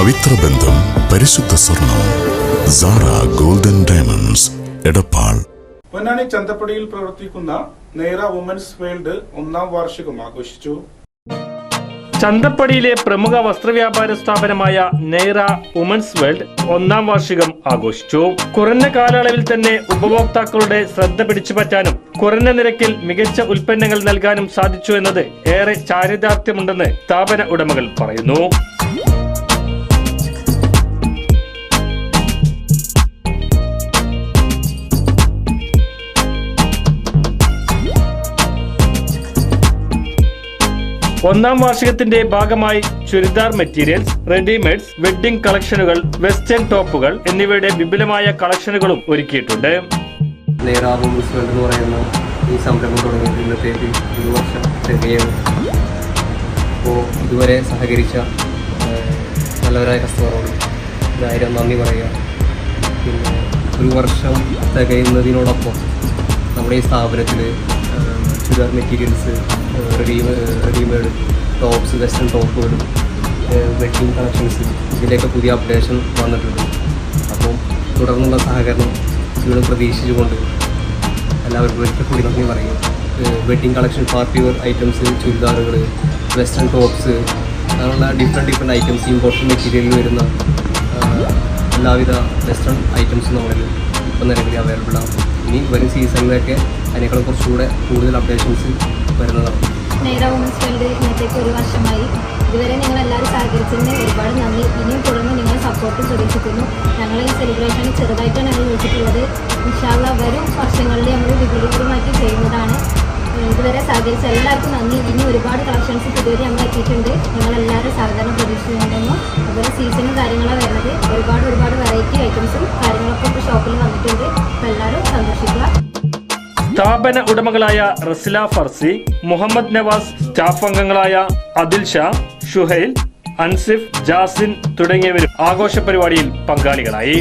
പവിത്ര ബന്ധം പരിശുദ്ധ സ്വർണം സാറ ഗോൾഡൻ ഡയമണ്ട്സ് എടപ്പാൾ. പൊന്നാനി ചന്തപ്പടിയിൽ പ്രവർത്തിക്കുന്ന നെയ്റ വുമൻസ് വേൾഡ് ഒന്നാം വാർഷികം ആഘോഷിച്ചു. ചന്തപ്പടിയിലെ പ്രമുഖ വസ്ത്രവ്യാപാര സ്ഥാപനമായ നെയ്റ വുമൻസ് വേൾഡ് ഒന്നാം വാർഷികം ആഘോഷിച്ചു. കുറഞ്ഞ കാലയളവിൽ തന്നെ ഉപഭോക്താക്കളുടെ ശ്രദ്ധ പിടിച്ചുപറ്റാനും കുറഞ്ഞ നിരക്കിൽ മികച്ച ഉൽപ്പന്നങ്ങൾ നൽകാനും സാധിച്ചു എന്നത് ഏറെ ചാരിതാർത്ഥ്യമുണ്ടെന്ന് സ്ഥാപന ഉടമകൾ പറയുന്നു. ഒന്നാം വാർഷികത്തിന്റെ ഭാഗമായി ചുരിദാർ മെറ്റീരിയൽസ് റെഡിമെയ്ഡ്സ് വെഡ്ഡിംഗ് കളക്ഷനുകൾ വെസ്റ്റേൺ ടോപ്പുകൾ എന്നിവയുടെ വിപുലമായ കളക്ഷനുകളും ഒരുക്കിയിട്ടുണ്ട്. എന്ന് പറയുന്ന ഈ സംരംഭം തുടങ്ങിയിട്ട് ഇന്നത്തേക്ക് ഒരു വർഷം തികയാണ്. അപ്പോൾ ഇതുവരെ സഹകരിച്ച നല്ലവരായ കസ്റ്റമറോട് ഒരായിരം നന്ദി പറയുക. പിന്നെ ഒരു വർഷം തികയുന്നതിനോടൊപ്പം നമ്മുടെ ഈ സ്ഥാപനത്തിൽ churidar materials readymade readymade tops western ടോപ്പുകൾ wedding collections ഇതിന്റെയൊക്കെ പുതിയ അപ്ഡേഷൻ വന്നിട്ടുണ്ട്. അപ്പം തുടർന്നുള്ള സഹകരണം ഇവിടെ പ്രതീക്ഷിച്ചുകൊണ്ട് എല്ലാവർക്കും ഒരിക്കൽ കൂടി നന്ദി പറയും വെഡ്ഡിങ് കളക്ഷൻ പാർട്ടി ഐറ്റംസ് ചുരിദാറുകൾ വെസ്റ്റേൺ ടോപ്സ് അങ്ങനെയുള്ള ഡിഫറെന്റ് ഡിഫറെന്റ് ഐറ്റംസ് ഇമ്പോർട്ടന്റ് മെറ്റീരിയലിൽ വരുന്ന എല്ലാവിധ വെസ്റ്റേൺ ഐറ്റംസ് നമ്മളിൽ ഇപ്പം നിലവിൽ അവൈലബിൾ ആണ്. ഇനി വരും സീസണിലൊക്കെ അതിനേക്കാളും കുറച്ചുകൂടെ കൂടുതൽ അപ്ഡേഷൻസ് വരുന്നതാണ്. വേൾഡ് ഇന്നത്തേക്ക് ഒരു വർഷമായി. ഇതുവരെ നിങ്ങൾ എല്ലാവരും സഹകരിച്ചതിന് ഒരുപാട് നന്ദി. ഇനിയും തുടർന്ന് നിങ്ങൾ സപ്പോർട്ട് പ്രതീക്ഷിക്കുന്നു ഞങ്ങൾ ഈ സെലിബ്രേഷൻ ചെറുതായിട്ടാണ് ഞങ്ങൾ വിളിച്ചിട്ടുള്ളത്. ഇൻഷാല്ല വരും വർഷങ്ങളിലെ നമ്മൾ വിപുലീകരമാക്കി ചെയ്യുന്നതാണ്. ഇതുവരെ സഹകരിച്ച എല്ലാവർക്കും നന്ദി. ഇനി ഒരുപാട് കളക്ഷൻസ് ഇതുവരെ നമ്മൾ എത്തിയിട്ടുണ്ട്. നിങ്ങളെല്ലാവരും സഹകരണം പ്രതീക്ഷിക്കുന്നുണ്ടെന്നും അതുപോലെ സീസണും കാര്യങ്ങളാണ് വരുന്നത്. ഒരുപാട് ഒരുപാട് വെറൈറ്റി ഐറ്റംസും സ്ഥാപന ഉടമകളായ റസില ഫർസി മുഹമ്മദ് നവാസ് സ്റ്റാഫ് അംഗങ്ങളായ അദിൽ ഷാ ഷുഹൈൽ അൻസിഫ് ജാസിൻ തുടങ്ങിയവരും ആഘോഷ പരിപാടിയിൽ പങ്കാളികളായി.